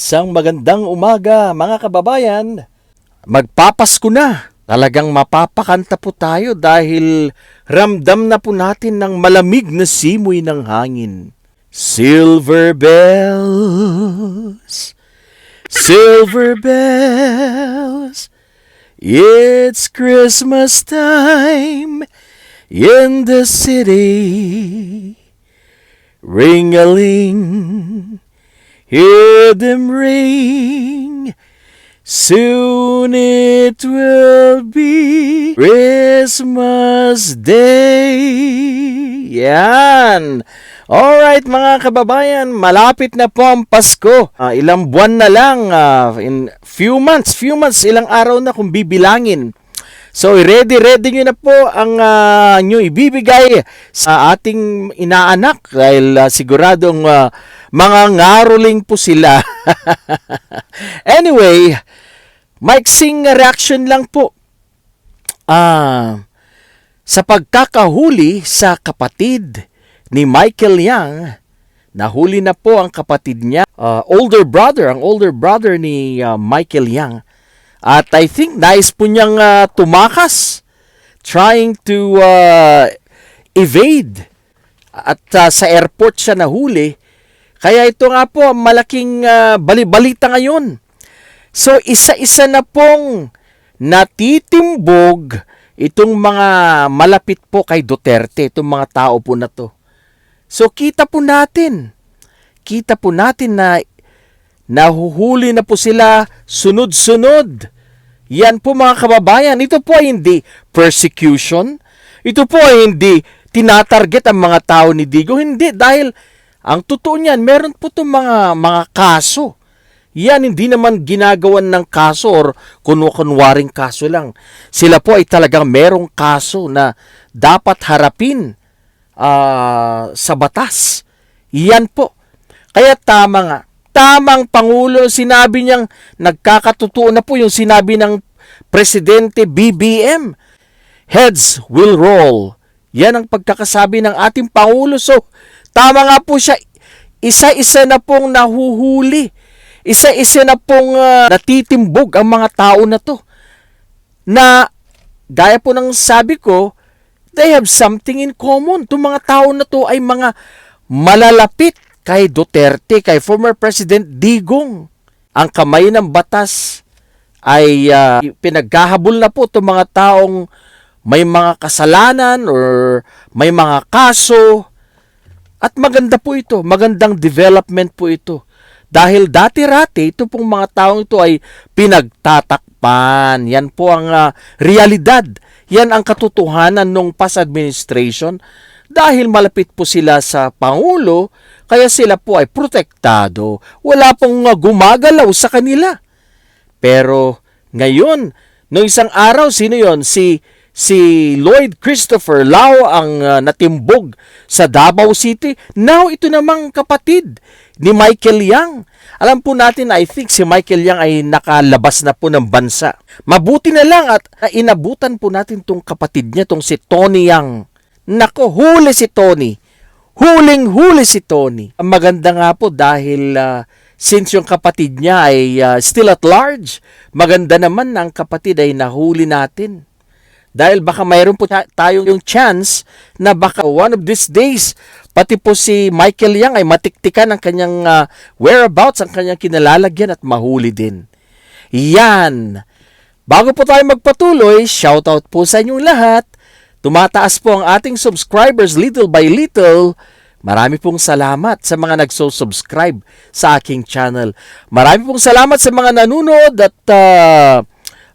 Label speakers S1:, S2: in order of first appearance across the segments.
S1: Isang magandang umaga mga kababayan. Magpapasko na. Talagang mapapakanta po tayo dahil ramdam na po natin ng malamig na simoy ng hangin. Silver bells, silver bells, it's Christmas time in the city. Ring-a-ling, hear them ring. Soon it will be Christmas Day. Yan. Alright mga kababayan, malapit na po ang Pasko. Ah, ilang buwan na lang, ah, in few months, few months, ilang araw na kung bibilangin. So, ready, ready nyo na po ang ah, nyo ibibigay sa ating inaanak dahil ah, siguradong ah, mga ngaroling po sila. anyway, maiksing reaction lang po. Ah, sa pagkakahuli sa kapatid ni Michael Young, nahuli na po ang kapatid niya, ah, older brother, ang older brother ni ah, Michael Young. At I think nais po niyang ah, tumakas, trying to ah, evade. At ah, sa airport siya nahuli. Kaya ito nga po malaking ah, balibalita ngayon. So isa-isa na pong natitimbog itong mga malapit po kay Duterte, itong mga tao po na to. So kita po natin, kita po natin na nahuhuli na po sila sunod-sunod. Yan po mga kababayan, ito po ay hindi persecution. Ito po ay hindi tinatarget ang mga tao ni Digo. Hindi, dahil ang totoo niyan, meron po itong mga, mga kaso. Yan hindi naman ginagawan ng kaso or kunwaring kaso lang. Sila po ay talagang merong kaso na dapat harapin ah, sa batas. Yan po. Kaya tama nga. Tamang Pangulo, sinabi niyang nagkakatotoo na po yung sinabi ng Presidente BBM. Heads will roll. Yan ang pagkakasabi ng ating Pangulo. So, tama nga po siya. Isa-isa na pong nahuhuli. Isa-isa na pong ah, natitimbog ang mga tao na to. Na, gaya po ng sabi ko, they have something in common. Itong mga tao na to ay mga malalapit kay Duterte, kay former President Digong. Ang kamay ng batas ay ah, pinaghahabol na po itong mga taong may mga kasalanan or may mga kaso. At maganda po ito, magandang development po ito. Dahil dati-rati, ito pong mga taong ito ay pinagtatakpan. Yan po ang ah, realidad. Yan ang katotohanan ng past administration. Dahil malapit po sila sa Pangulo, kaya sila po ay protektado. Wala pong ah, gumagalaw sa kanila. Pero ngayon, no isang araw, sino yon Si si Lloyd Christopher Lau ang ah, natimbog sa Davao City. Now, ito namang kapatid ni Michael Yang. Alam po natin, I think si Michael Yang ay nakalabas na po ng bansa. Mabuti na lang at ah, inabutan po natin tong kapatid niya, tong si Tony Yang. Nako, huli si Tony. Huling-huli si Tony. Ang maganda nga po dahil ah, since yung kapatid niya ay ah, still at large, maganda naman na ang kapatid ay nahuli natin. Dahil baka mayroon po ta- tayong yung chance na baka one of these days, pati po si Michael Yang ay matiktikan ang kanyang ah, whereabouts, ang kanyang kinalalagyan at mahuli din. Yan! Bago po tayo magpatuloy, shoutout po sa inyong lahat. Tumataas po ang ating subscribers little by little. Marami pong salamat sa mga nagso-subscribe sa aking channel. Marami pong salamat sa mga nanonood at ah,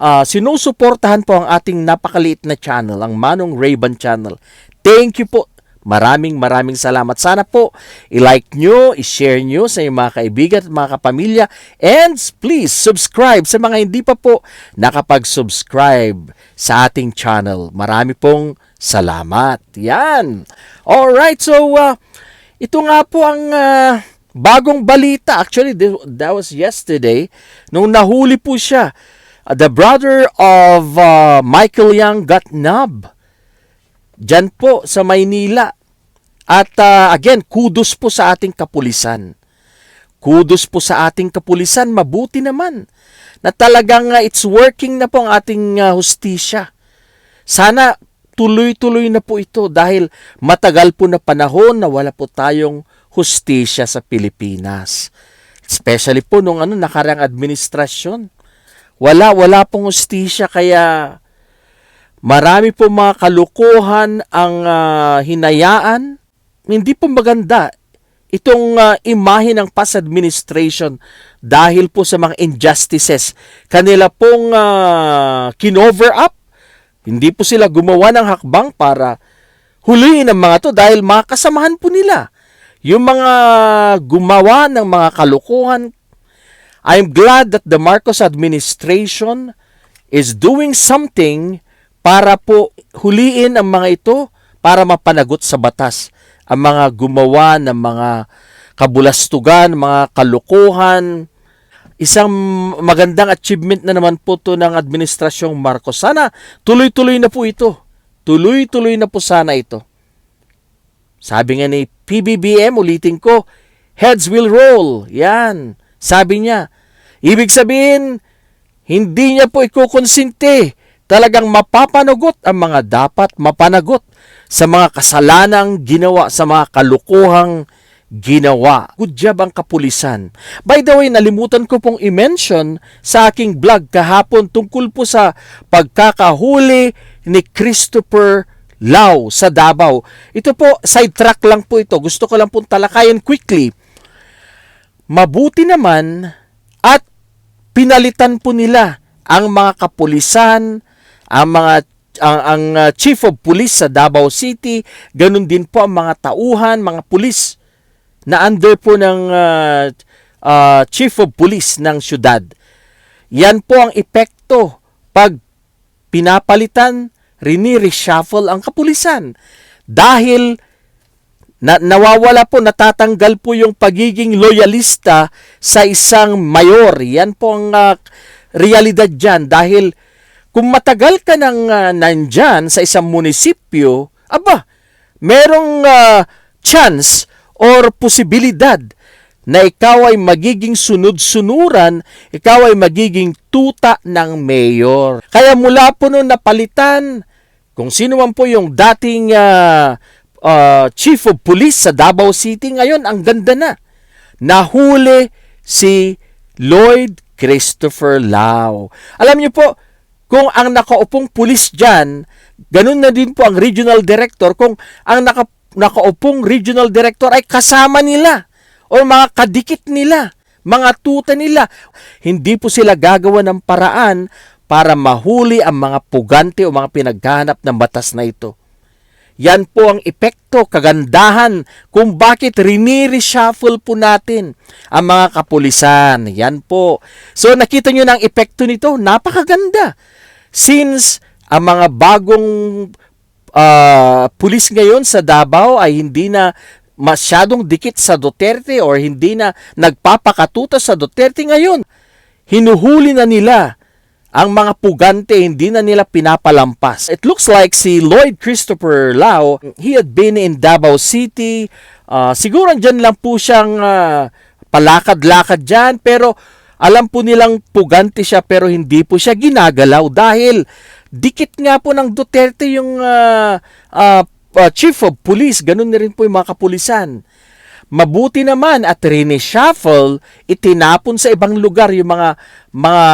S1: ah, sinusuportahan po ang ating napakaliit na channel, ang Manong Rayban channel. Thank you po. Maraming maraming salamat. Sana po i-like nyo, i-share nyo sa inyong mga kaibigan at mga kapamilya. And please subscribe sa mga hindi pa po nakapag-subscribe sa ating channel. Marami pong salamat. Yan. Alright, so uh, ito nga po ang uh, bagong balita. Actually, th- that was yesterday. Nung nahuli po siya, uh, the brother of uh, Michael Young got nub. Diyan po sa Maynila. At uh, again, kudos po sa ating kapulisan. kudos po sa ating kapulisan, mabuti naman na talagang uh, it's working na po ang ating uh, hustisya. Sana tuloy-tuloy na po ito dahil matagal po na panahon na wala po tayong hustisya sa Pilipinas. Especially po nung ano, nakarang administrasyon. Wala, wala pong hustisya kaya marami po mga kalukuhan ang uh, hinayaan. Hindi po maganda itong uh, imahe ng past administration dahil po sa mga injustices. Kanila pong uh, kinover up. Hindi po sila gumawa ng hakbang para huliin ang mga to dahil mga kasamahan po nila. Yung mga gumawa ng mga kalukuhan, I'm glad that the Marcos administration is doing something para po huliin ang mga ito para mapanagot sa batas ang mga gumawa ng mga kabulastugan, mga kalukuhan. Isang magandang achievement na naman po to ng Administrasyong Marcos. Sana tuloy-tuloy na po ito. Tuloy-tuloy na po sana ito. Sabi nga ni PBBM, ulitin ko, heads will roll. Yan. Sabi niya. Ibig sabihin, hindi niya po ikukonsinte. Talagang mapapanagot ang mga dapat mapanagot sa mga kasalanang ginawa, sa mga kalukuhang ginawa. Good job ang kapulisan. By the way, nalimutan ko pong i-mention sa aking vlog kahapon tungkol po sa pagkakahuli ni Christopher Lau sa Davao. Ito po, sidetrack lang po ito. Gusto ko lang pong talakayan quickly. Mabuti naman at pinalitan po nila ang mga kapulisan, ang mga ang, ang uh, chief of police sa Davao City, ganun din po ang mga tauhan, mga pulis na under po ng uh, uh, chief of police ng syudad. Yan po ang epekto pag pinapalitan rini-reshuffle ang kapulisan. Dahil na, nawawala po, natatanggal po yung pagiging loyalista sa isang mayor. Yan po ang uh, realidad dyan. Dahil kung matagal ka nang uh, nandyan sa isang munisipyo, aba, merong uh, chance or posibilidad na ikaw ay magiging sunod-sunuran, ikaw ay magiging tuta ng mayor. Kaya mula po noon napalitan, kung sino man po yung dating uh, uh, chief of police sa Davao City ngayon, ang ganda na. Nahuli si Lloyd Christopher Lau. Alam niyo po, kung ang nakaupong pulis dyan, ganun na din po ang regional director, kung ang naka, nakaupong regional director ay kasama nila o mga kadikit nila, mga tuta nila, hindi po sila gagawa ng paraan para mahuli ang mga pugante o mga pinaghahanap ng batas na ito. Yan po ang epekto, kagandahan kung bakit rini-reshuffle po natin ang mga kapulisan. Yan po. So nakita nyo na ang epekto nito, napakaganda. Since ang mga bagong uh, pulis ngayon sa Davao ay hindi na masyadong dikit sa Duterte or hindi na nagpapakatuta sa Duterte ngayon, hinuhuli na nila ang mga pugante hindi na nila pinapalampas. It looks like si Lloyd Christopher Lau, he had been in Davao City. Uh, siguro dyan lang po siyang uh, palakad-lakad dyan pero alam po nilang pugante siya pero hindi po siya ginagalaw dahil dikit nga po ng Duterte yung uh, uh, uh, chief of police, ganun na rin po yung mga kapulisan. Mabuti naman at rineshuffle, itinapon sa ibang lugar yung mga mga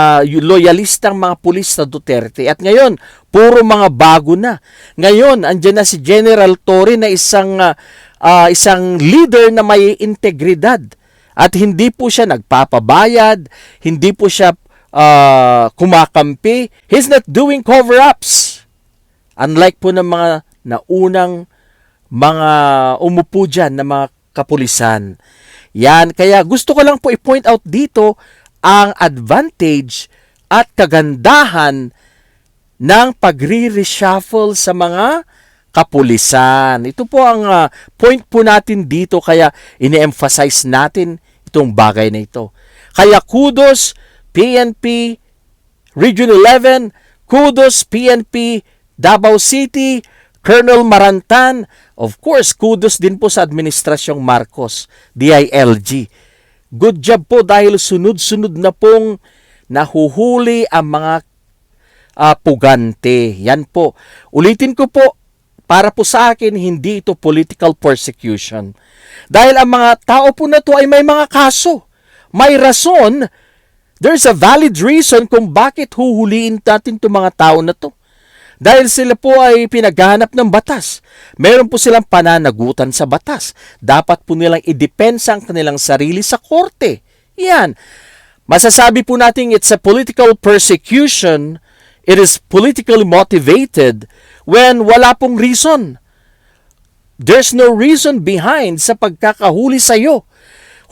S1: loyalistang mga pulis sa Duterte. At ngayon, puro mga bago na. Ngayon, andyan na si General Torre na isang uh, isang leader na may integridad. At hindi po siya nagpapabayad, hindi po siya uh, kumakampi. He's not doing cover-ups. Unlike po ng mga naunang mga umupo dyan na mga kapulisan. Yan, kaya gusto ko lang po i-point out dito ang advantage at kagandahan ng pagre-reshuffle sa mga kapulisan. Ito po ang uh, point po natin dito kaya ini-emphasize natin itong bagay na ito. Kaya kudos PNP Region 11, kudos PNP Davao City, Colonel Marantan, of course, kudos din po sa Administrasyong Marcos, DILG. Good job po dahil sunod-sunod na pong nahuhuli ang mga ah, pugante. Yan po. Ulitin ko po, para po sa akin, hindi ito political persecution. Dahil ang mga tao po na to ay may mga kaso. May rason. There's a valid reason kung bakit huhuliin natin itong mga tao na to. Dahil sila po ay pinaghahanap ng batas. Meron po silang pananagutan sa batas. Dapat po nilang idepensa ang kanilang sarili sa korte. Yan. Masasabi po natin it's a political persecution. It is politically motivated when wala pong reason. There's no reason behind sa pagkakahuli sa iyo.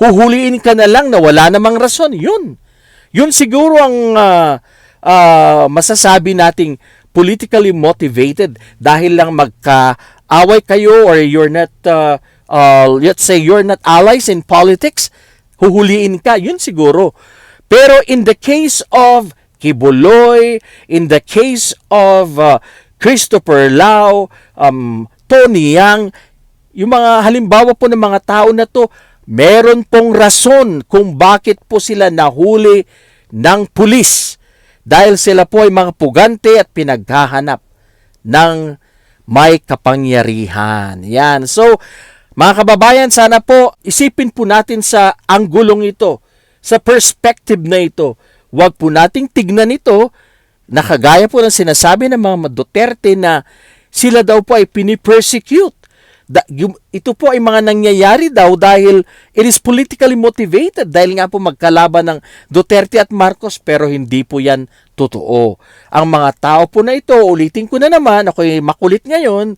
S1: Huhuliin ka na lang na wala namang rason. Yun. Yun siguro ang ah, ah, masasabi nating politically motivated dahil lang magkaaway kayo or you're not, uh, uh, let's say you're not allies in politics, huhuliin ka. Yun siguro. Pero in the case of Kibuloy, in the case of uh, Christopher Lau, um, Tony Yang, yung mga halimbawa po ng mga tao na to, meron pong rason kung bakit po sila nahuli ng pulis. Dahil sila po ay mga pugante at pinaghahanap ng may kapangyarihan. Yan. So, mga kababayan, sana po isipin po natin sa anggulong ito, sa perspective na ito. Huwag po nating tignan ito na kagaya po ng sinasabi ng mga Duterte na sila daw po ay pinipersecute. Da, ito po ay mga nangyayari daw dahil it is politically motivated dahil nga po magkalaban ng Duterte at Marcos pero hindi po yan totoo. Ang mga tao po na ito, ulitin ko na naman, ako makulit ngayon,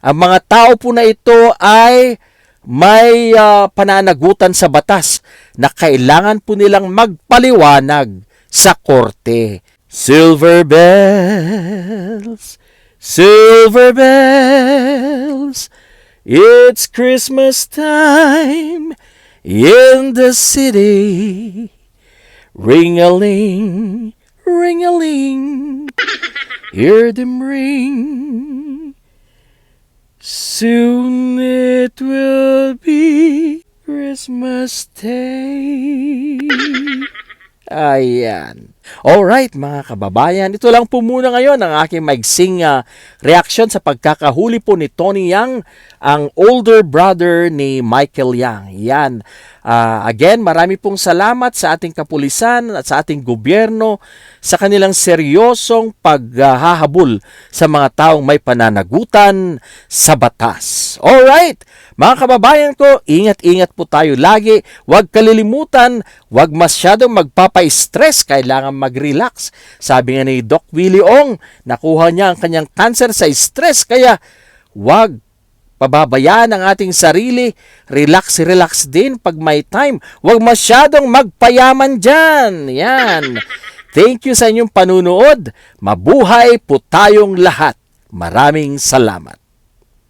S1: ang mga tao po na ito ay may ah, pananagutan sa batas na kailangan po nilang magpaliwanag sa korte. Silver bells, silver bells, it's Christmas time in the city. Ring-a-ling, ring-a-ling, hear them ring. Soon it will be Christmas Day. Ah, Ayan. Alright mga kababayan, ito lang po muna ngayon ang aking maigsing ah, reaksyon sa pagkakahuli po ni Tony Yang, ang older brother ni Michael Yang. Yan. Ah, again, marami pong salamat sa ating kapulisan at sa ating gobyerno sa kanilang seryosong paghahabol sa mga taong may pananagutan sa batas. Alright, mga kababayan ko, ingat-ingat po tayo lagi. Huwag kalilimutan, huwag masyadong magpapa-stress, kailangan mag-relax. Sabi nga ni Doc Willie Ong, nakuha niya ang kanyang cancer sa stress, kaya huwag pababayaan ang ating sarili. Relax, relax din pag may time. Huwag masyadong magpayaman dyan. Yan. Thank you sa inyong panunood. Mabuhay po tayong lahat. Maraming salamat.